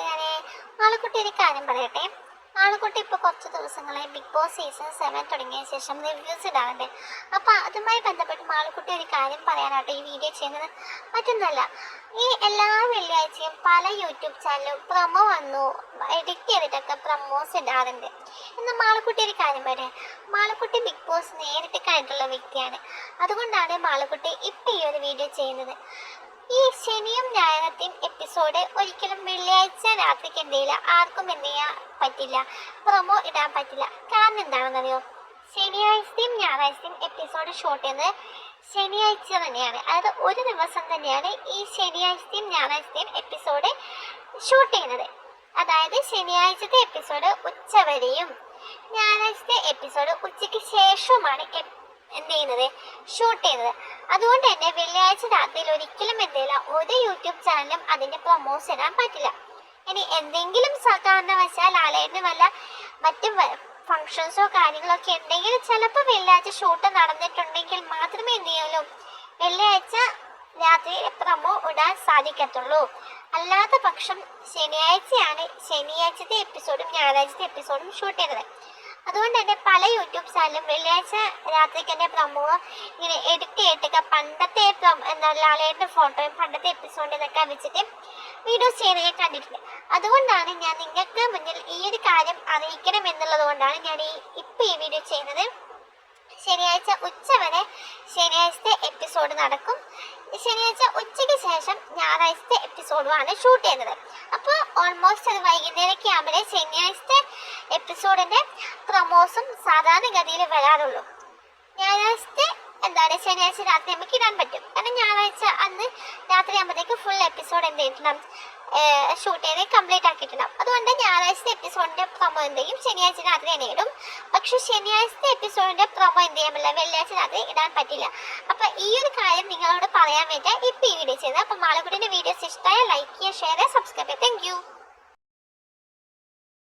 ഞാൻ ആളുകുട്ടി ഒരു കാര്യം പറയട്ടെ? ആളുകുട്ടി ഇപ്പോൾ കുറച്ച് ദിവസങ്ങളായി ബിഗ് ബോസ് സീസൺ സെവൻ തുടങ്ങിയ ശേഷം റിവ്യൂസ് ഇടാറുണ്ട്. അപ്പോൾ അതുമായി ബന്ധപ്പെട്ട് ആളുകുട്ടി ഒരു കാര്യം പറയാനാട്ടോ ഈ വീഡിയോ ചെയ്യുന്നത് മറ്റൊന്നല്ല ഈ എല്ലാ വെള്ളിയാഴ്ചയും പല യൂട്യൂബ് ചാനലും പ്രമോ വന്നു. എഡിറ്റ് ചെയ്തിട്ടൊക്കെ പ്രമോസ് ഇടാറുണ്ട്. എന്നാൽ മാളക്കുട്ടി ഒരു കാര്യം പറയാം മാളക്കുട്ടി ബിഗ് ബോസ് നേരിട്ട് കണ്ടിട്ടുള്ള വ്യക്തിയാണ്. അതുകൊണ്ടാണ് മാളക്കുട്ടി ഇപ്പം ഈ ഒരു വീഡിയോ ചെയ്യുന്നത്. ഈ ശനിയും ഞായറത്തെയും എപ്പിസോഡ് ഒരിക്കലും വെള്ളിയാഴ്ച രാത്രിക്ക് എന്ത് ചെയ്യില്ല ആർക്കും എന്ത് ചെയ്യാൻ പറ്റില്ല. പ്രൊമോ ഇടാൻ പറ്റില്ല. കാരണം എന്താണെന്നറിയോ? ശനിയാഴ്ചയും ഞായറാഴ്ചയും എപ്പിസോഡ് ഷൂട്ട് ചെയ്യുന്നത് ശനിയാഴ്ച തന്നെയാണ്. അതായത് ഒരു ദിവസം തന്നെയാണ് ഈ ശനിയാഴ്ചയും ഞായറാഴ്ചയും എപ്പിസോഡ് ഷൂട്ട് ചെയ്യുന്നത്. അതായത് ശനിയാഴ്ചത്തെ എപ്പിസോഡ് ഉച്ചവരെയും ഞായറാഴ്ചത്തെ എപ്പിസോഡ് ഉച്ചയ്ക്ക് ശേഷവുമാണ് എന്ത് ചെയ്യുന്നത്? ഷൂട്ട് ചെയ്യുന്നത്. അതുകൊണ്ട് തന്നെ വെള്ളിയാഴ്ച രാത്രിയിൽ ഒരിക്കലും എന്തില്ല ഒരു യൂട്യൂബ് ചാനലും അതിന്റെ പ്രൊമോസ് ഇടാൻ പറ്റില്ല. ഇനി എന്തെങ്കിലും കാരണവശാൽ ആളേന്ന് വല്ല മറ്റു ഫങ്ഷൻസോ കാര്യങ്ങളോ ഒക്കെ ഉണ്ടെങ്കിൽ ചിലപ്പോൾ വെള്ളിയാഴ്ച ഷൂട്ട് നടന്നിട്ടുണ്ടെങ്കിൽ മാത്രമേ എന്ത് ചെയ്യുള്ളൂ? വെള്ളിയാഴ്ച രാത്രി പ്രൊമോ ഇടാൻ സാധിക്കത്തുള്ളൂ. അല്ലാത്ത പക്ഷം ശനിയാഴ്ചയാണ് ശനിയാഴ്ചത്തെ എപ്പിസോഡും ഞായറാഴ്ചത്തെ എപ്പിസോഡും ഷൂട്ട് ചെയ്യുന്നത് അതുകൊണ്ട് തന്നെ പല യൂട്യൂബ് ചാനലും വെള്ളിയാഴ്ച രാത്രിക്ക് തന്നെ പ്രമോ ഇങ്ങനെ എഡിറ്റ് ചെയ്തിട്ടൊക്കെ പണ്ടത്തെ എന്താ ലാലേട്ടന്റെ ഫോട്ടോയും പണ്ടത്തെ എപ്പിസോഡിനൊക്കെ വെച്ചിട്ട് വീഡിയോസ് ചെയ്യുന്നത് ഞാൻ കണ്ടിട്ടുണ്ട്. അതുകൊണ്ടാണ് ഞാൻ നിങ്ങൾക്ക് മുന്നിൽ ഈ ഒരു കാര്യം അറിയിക്കണം എന്നുള്ളത് കൊണ്ടാണ് ഞാൻ ഈ ഇപ്പം ഈ വീഡിയോ ചെയ്യുന്നത്. ശനിയാഴ്ച ഉച്ച വരെ ശനിയാഴ്ചത്തെ എപ്പിസോഡ് നടക്കും. ശനിയാഴ്ച ഉച്ചയ്ക്ക് ശേഷം ഞായറാഴ്ചത്തെ എപ്പിസോഡുമാണ് ഷൂട്ട് ചെയ്യുന്നത്. അപ്പോൾ ഓൾമോസ്റ്റ് അത് വൈകുന്നേരമൊക്കെ ആകുമ്പോഴേ ശനിയാഴ്ചത്തെ എപ്പിസോഡിന്റെ പ്രൊമോസും സാധാരണഗതിയിൽ വരാറുള്ളൂ. ഞായറാഴ്ചത്തെ എന്താണ് ശനിയാഴ്ച രാത്രി നമുക്ക് ഇടാൻ പറ്റും. കാരണം ഞായറാഴ്ച അന്ന് രാത്രി ആകുമ്പോഴത്തേക്ക് ഫുൾ എപ്പിസോഡ് എന്ത് ചെയ്യണം ഷൂട്ട് ചെയ്ത് കംപ്ലീറ്റ് ആക്കിയിട്ടുണ്ടാവും. അതുകൊണ്ട് ഞായറാഴ്ചത്തെ എപ്പിസോഡിന്റെ പ്രൊമോ എന്ത് ചെയ്യും? ശനിയാഴ്ച രാത്രി തന്നെ ഇടും. പക്ഷെ ശനിയാഴ്ചത്തെ എപ്പിസോഡിന്റെ പ്രൊമോ എന്ത് ചെയ്യാൻ പറ്റില്ല? വെള്ളിയാഴ്ച രാത്രി ഇടാൻ പറ്റില്ല. അപ്പൊ ഈ ഒരു കാര്യം നിങ്ങളോട് പറയാൻ വേണ്ടി ഇപ്പൊ ഈ വീഡിയോ ചെയ്തത്. അപ്പൊ മാളകുടിന്റെ വീഡിയോസ് ഇഷ്ടമായ ലൈക്ക് ചെയ്യുക ഷെയർ ചെയ്യുക സബ്സ്ക്രൈബ് ചെയ്യുക. താങ്ക്